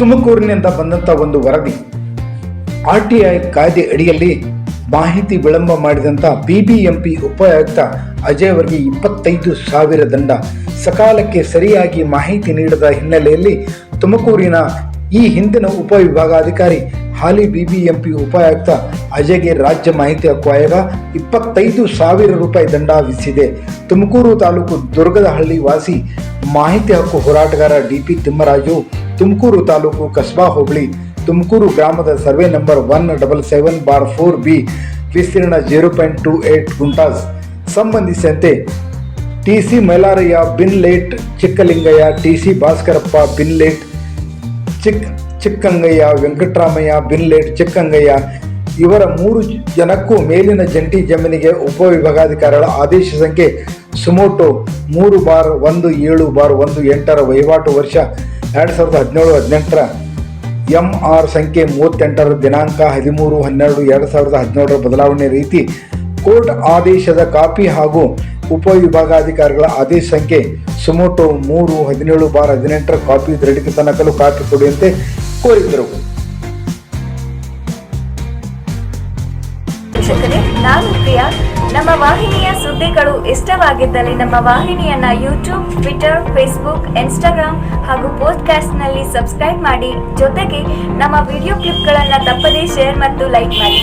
ತುಮಕೂರಿನಿಂದ ಬಂದಂಥ ಒಂದು ವರದಿ. ಆರ್ ಟಿ ಐ ಕಾಯ್ದೆ ಅಡಿಯಲ್ಲಿ ಮಾಹಿತಿ ವಿಳಂಬ ಮಾಡಿದಂಥ ಬಿಬಿಎಂಪಿ ಉಪಾಯುಕ್ತ ಅಜಯ್ ಅವರಿಗೆ ಇಪ್ಪತ್ತೈದು ಸಾವಿರ ದಂಡ. ಸಕಾಲಕ್ಕೆ ಸರಿಯಾಗಿ ಮಾಹಿತಿ ನೀಡದ ಹಿನ್ನೆಲೆಯಲ್ಲಿ ತುಮಕೂರಿನ ಈ ಹಿಂದಿನ ಉಪವಿಭಾಗಾಧಿಕಾರಿ, ಹಾಲಿ ಬಿಬಿಎಂಪಿ ಉಪಾಯುಕ್ತ ಅಜಯ್ಗೆ ರಾಜ್ಯ ಮಾಹಿತಿ ಹಕ್ಕು ಆಯೋಗ ಇಪ್ಪತ್ತೈದು ಸಾವಿರ ರೂಪಾಯಿ ದಂಡ ವಿಧಿಸಿದೆ. ತುಮಕೂರು ತಾಲೂಕು ದುರ್ಗದಹಳ್ಳಿ ವಾಸಿ ಮಾಹಿತಿ ಹಕ್ಕು ಹೋರಾಟಗಾರ ಡಿಪಿ ತಿಮ್ಮರಾಜು ತುಮಕೂರು ತಾಲೂಕು ಕಸ್ಬಾ ಹೋಬಳಿ, ತುಮಕೂರು ಗ್ರಾಮದ survey number one double seven bar four B, ವಿಸ್ತೀರ್ಣ zero point two eight guntas. ಸಂಬಂಧಿಸಿದಂತೆ T C Mylaraiah bin late Chikkalingayya T C Bhaskarappa bin late ಚಿಕ್ ಚಿಕ್ಕಂಗಯ್ಯ ವೆಂಕಟರಾಮಯ್ಯ ಬಿನ್ಲೇಟ್, ಚಿಕ್ಕಂಗಯ್ಯ ಇವರ ಮೂರು ಜನಕ್ಕೂ ಮೇಲಿನ ಜಂಟಿ ಜಮೀನಿಗೆ ಉಪವಿಭಾಗಾಧಿಕಾರಿಗಳ ಆದೇಶ ಸಂಖ್ಯೆ ಸುಮೋಟೋ ಮೂರು ಬಾರ್ ಒಂದು ಏಳು ಬಾರ್ ಒಂದು ಎಂಟರ ವಹಿವಾಟು ವರ್ಷ ಎರಡು ಸಾವಿರದ ಹದಿನೇಳು, ಹದಿನೆಂಟರ ಎಂ ಆರ್ ಸಂಖ್ಯೆ ಮೂವತ್ತೆಂಟರ ದಿನಾಂಕ ಹದಿಮೂರು, ಹನ್ನೆರಡು, ಎರಡು ಸಾವಿರದ ಹದಿನೇಳರ ಬದಲಾವಣೆ ರೀತಿ ಕೋರ್ಟ್ ಆದೇಶದ ಕಾಪಿ ಹಾಗೂ ಉಪವಿಭಾಗಾಧಿಕಾರಿಗಳ ಆದೇಶ ಸಂಖ್ಯೆ ಸುಮೋಟೋ ಮೂರು, ಹದಿನೇಳು ಬಾರ್ ಹದಿನೆಂಟರ ಕಾಪಿ ದೃಢೀಕೃತ ನಕಲು ಕಾಪಿ ಕೊಡುವಂತೆ ಕೋರಿದ್ದರು. ವೀಕ್ಷಕರೇ, ನಾನು ಪ್ರಿಯಾ. ನಮ್ಮ ವಾಹಿನಿಯ ಸುದ್ದಿಗಳು ಇಷ್ಟವಾಗಿದ್ದಲ್ಲಿ ನಮ್ಮ ವಾಹಿನಿಯನ್ನ ಯೂಟ್ಯೂಬ್ ಟ್ವಿಟರ್ ಫೇಸ್ಬುಕ್ ಇನ್ಸ್ಟಾಗ್ರಾಮ್ ಹಾಗೂ ನಲ್ಲಿ ಸಬ್ಸ್ಕ್ರೈಬ್ ಮಾಡಿ. ಜೊತೆಗೆ ನಮ್ಮ ವಿಡಿಯೋ ಕ್ಲಿಪ್ಗಳನ್ನು ತಪ್ಪದೇ ಶೇರ್ ಮತ್ತು ಲೈಕ್ ಮಾಡಿ.